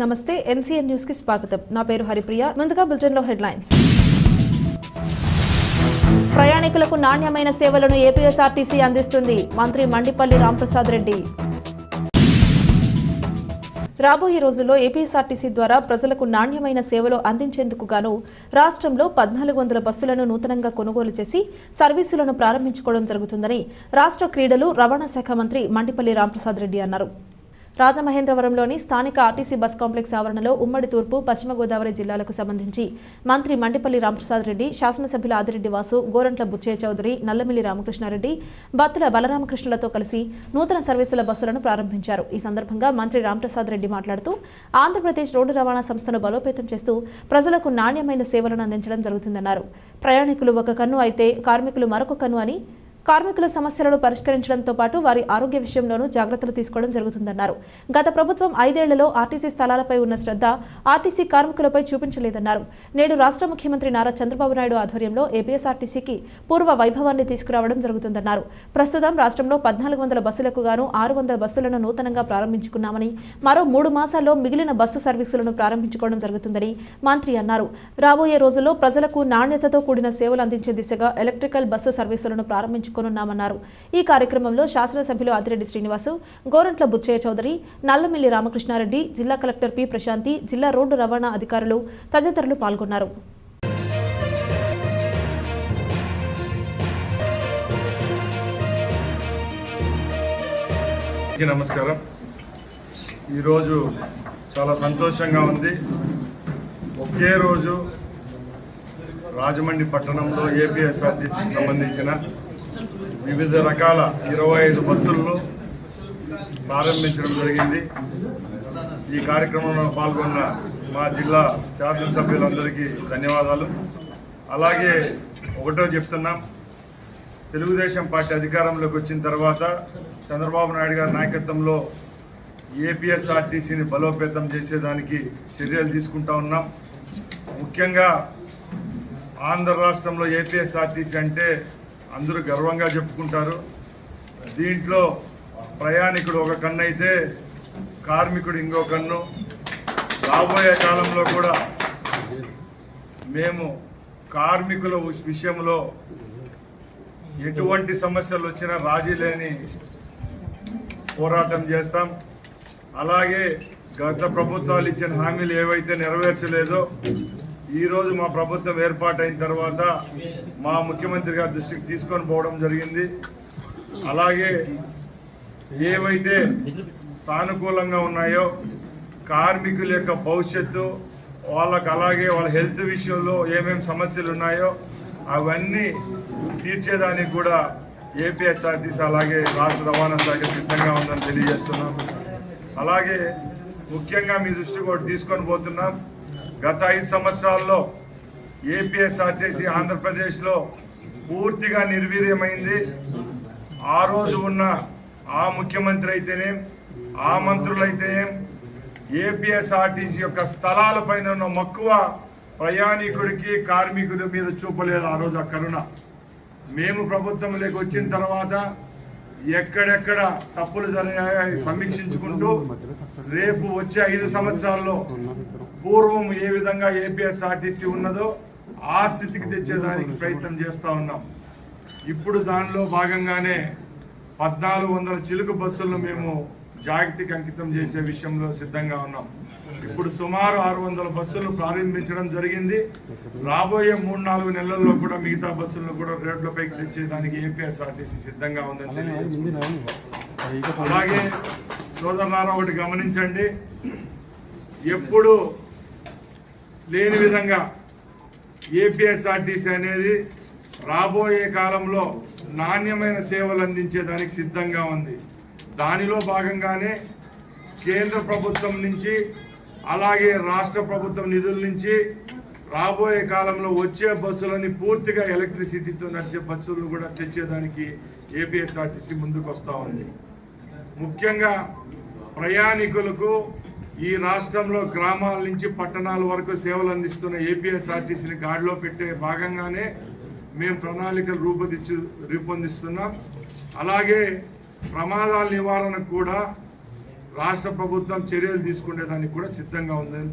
నమస్తే ఎన్సీఎన్ న్యూస్కి స్వాగతం. నా పేరు హరిప్రియ ముందుగా బులెటిన్లో హెడ్లైన్స్. ప్రయాణికులకు నాణ్యమైన సేవలను ఏపీఎస్ఆర్టీసీ అందిస్తుంది. మంత్రి మండిపల్లి రాంప్రసాద్ రెడ్డి. రాబోయే రోజుల్లో ఏపీఎస్ఆర్టీసీ ద్వారా ప్రజలకు నాణ్యమైన సేవలు అందించేందుకు గాను రాష్ట్రంలో పద్నాలుగు వందల బస్సులను నూతనంగా కొనుగోలు చేసి సర్వీసులను ప్రారంభించుకోవడం జరుగుతుందని రాష్ట్ర క్రీడలు రవాణా శాఖ మంత్రి మండిపల్లి రాంప్రసాద్ రెడ్డి అన్నారు. రాజమహేంద్రవరంలోని స్థానిక ఆర్టీసీ బస్ కాంప్లెక్స్ ఆవరణలో ఉమ్మడి తూర్పు పశ్చిమ గోదావరి జిల్లాలకు సంబంధించి మంత్రి మండిపల్లి రాంప్రసాద్ రెడ్డి శాసనసభ్యుల ఆదిరెడ్డి వాసు గోరంట్ల బుచ్చయ్య చౌదరి నల్లమిల్లి రామకృష్ణారెడ్డి బత్తుల బలరామకృష్ణులతో కలిసి నూతన సర్వీసుల బస్సులను ప్రారంభించారు. ఈ సందర్భంగా మంత్రి రామప్రసాద్ రెడ్డి మాట్లాడుతూ ఆంధ్రప్రదేశ్ రోడ్డు రవాణా సంస్థను బలోపేతం చేస్తూ ప్రజలకు నాణ్యమైన సేవలను అందించడం జరుగుతుందన్నారు. ప్రయాణికులు ఒక కన్ను అయితే కార్మికులు మరొక కన్ను అని కార్మికుల సమస్యలను పరిష్కరించడంతో పాటు వారి ఆరోగ్య విషయంలోనూ జాగ్రత్తలు తీసుకోవడం జరుగుతుందన్నారు. గత ప్రభుత్వం ఐదేళ్ళలో ఆర్టీసీ స్థలాలపై ఉన్న శ్రద్ధ ఆర్టీసీ కార్మికులపై చూపించలేదన్నారు. నేడు రాష్ట్ర ముఖ్యమంత్రి నారా చంద్రబాబు నాయుడు ఆధ్వర్యంలో ఏపీఎస్ఆర్టీసీకి పూర్వ వైభవాన్ని తీసుకురావడం జరుగుతుందన్నారు. ప్రస్తుతం రాష్ట్రంలో పద్నాలుగు వందల బస్సులకు గాను ఆరు వందల బస్సులను నూతనంగా ప్రారంభించుకున్నామని మరో మూడు మాసాల్లో మిగిలిన బస్సు సర్వీసులను ప్రారంభించుకోవడం జరుగుతుందని మంత్రి అన్నారు. రాబోయే రోజుల్లో ప్రజలకు నాణ్యతతో కూడిన సేవలు అందించే దిశగా ఎలక్ట్రికల్ బస్సు సర్వీసులను ప్రారంభించుకోనున్నామన్నారు ఈ కార్యక్రమంలో శాసనసభ్యులు అతిరెడ్డి శ్రీనివాసు గోరంట్ల బుచ్చయ్య చౌదరి నల్లమిల్లి రామకృష్ణారెడ్డి జిల్లా కలెక్టర్ పి ప్రశాంతి జిల్లా రోడ్డు రవాణా అధికారులు తదితరులు పాల్గొన్నారు. నమస్కారం. ఈరోజు చాలా సంతోషంగా ఉంది. ఒకే రోజు రాజమండ్రి పట్టణంలో ఏపీఎస్ఆర్టీసీకి సంబంధించిన వివిధ రకాల ఇరవై ఐదు బస్సులను ప్రారంభించడం జరిగింది. ఈ కార్యక్రమంలో పాల్గొన్న మా జిల్లా శాసనసభ్యులందరికీ ధన్యవాదాలు. అలాగే ఒకటో చెప్తున్నాం తెలుగుదేశం పార్టీ అధికారంలోకి వచ్చిన తర్వాత చంద్రబాబు నాయుడు గారి నాయకత్వంలో ఏపీఎస్ఆర్టీసీని బలోపేతం చేసేదానికి చర్యలు తీసుకుంటా ఉన్నాం. ముఖ్యంగా ఆంధ్ర రాష్ట్రంలో ఏపీఎస్ఆర్టీసీ అంటే అందరూ గర్వంగా చెప్పుకుంటారు. దీంట్లో ప్రయాణికుడు ఒక కన్ను అయితే కార్మికుడు ఇంకో కన్ను. రాబోయే కాలంలో కూడా మేము కార్మికుల విషయంలో ఎటువంటి సమస్యలు వచ్చినా రాజీ లేని పోరాటం చేస్తాం. అలాగే గత ప్రభుత్వాలు ఇచ్చిన హామీలు ఏవైతే నెరవేర్చలేదో ఈరోజు మా ప్రభుత్వం ఏర్పాటైన తర్వాత మా ముఖ్యమంత్రి గారి దృష్టికి తీసుకొని పోవడం జరిగింది. అలాగే ఏవైతే సానుకూలంగా ఉన్నాయో కార్మికుల యొక్క భవిష్యత్తు వాళ్ళకు అలాగే వాళ్ళ హెల్త్ విషయంలో ఏమేమి సమస్యలు ఉన్నాయో అవన్నీ తీర్చేదానికి కూడా ఏపీఎస్ఆర్టీసీ అలాగే రాష్ట్ర రవాణా శాఖ సిద్ధంగా ఉందని తెలియజేస్తున్నాం. అలాగే ముఖ్యంగా మీ దృష్టి కూడా తీసుకొని పోతున్నాం. గత ఐదు సంవత్సరాల్లో ఏపీఎస్ఆర్టీసీ ఆంధ్రప్రదేశ్లో పూర్తిగా నిర్వీర్యమైంది. ఆ రోజు ఉన్న ఆ ముఖ్యమంత్రి అయితేనేం ఆ మంత్రులైతేనేం ఏపీఎస్ఆర్టీసీ యొక్క స్థలాల పైన ఉన్న మక్కువ ప్రయాణికుడికి కార్మికుడి మీద చూపలేదు ఆ రోజు ఆ కరుణ. మేము ప్రభుత్వంలోకి వచ్చిన తర్వాత ఎక్కడెక్కడ తప్పులు జరిగాయి సమీక్షించుకుంటూ రేపు వచ్చే ఐదు సంవత్సరాల్లో పూర్వం ఏ విధంగా ఏపీఎస్ఆర్టీసీ ఉన్నదో ఆ స్థితికి తెచ్చేదానికి ప్రయత్నం చేస్తూ ఉన్నాం. ఇప్పుడు దానిలో భాగంగానే పద్నాలుగు వందల చిలుక బస్సులను మేము జాగ్రత్తకి అంకితం చేసే విషయంలో సిద్ధంగా ఉన్నాం. ఇప్పుడు సుమారు ఆరు వందల బస్సులు ప్రారంభించడం జరిగింది. రాబోయే మూడు నాలుగు నెలల్లో కూడా మిగతా బస్సులను కూడా రోడ్లపైకి తెచ్చేదానికి ఏపీఎస్ఆర్టీసీ సిద్ధంగా ఉందని అలాగే సోదరులారా ఒకటి గమనించండి. ఎప్పుడు లేని విధంగా ఏపీఎస్ఆర్టీసీ అనేది రాబోయే కాలంలో నాణ్యమైన సేవలు అందించేదానికి సిద్ధంగా ఉంది. దానిలో భాగంగానే కేంద్ర ప్రభుత్వం నుంచి అలాగే రాష్ట్ర ప్రభుత్వం నిధుల నుంచి రాబోయే కాలంలో వచ్చే బస్సులని పూర్తిగా ఎలక్ట్రిసిటీతో నడిచే బస్సులను కూడా తెచ్చేదానికి ఏపీఎస్ఆర్టీసీ ముందుకు వస్తూ ఉంది. ముఖ్యంగా ప్రయాణికులకు ఈ రాష్ట్రంలో గ్రామాల నుంచి పట్టణాల వరకు సేవలు అందిస్తున్న ఏపీఎస్ఆర్టీసీని గాడిలో పెట్టే భాగంగానే మేము ప్రణాళికలు రూపొందించు రూపొందిస్తున్నాం. అలాగే ప్రమాదాల నివారణకు కూడా రాష్ట్ర ప్రభుత్వం చర్యలు తీసుకునేదానికి కూడా సిద్ధంగా ఉందని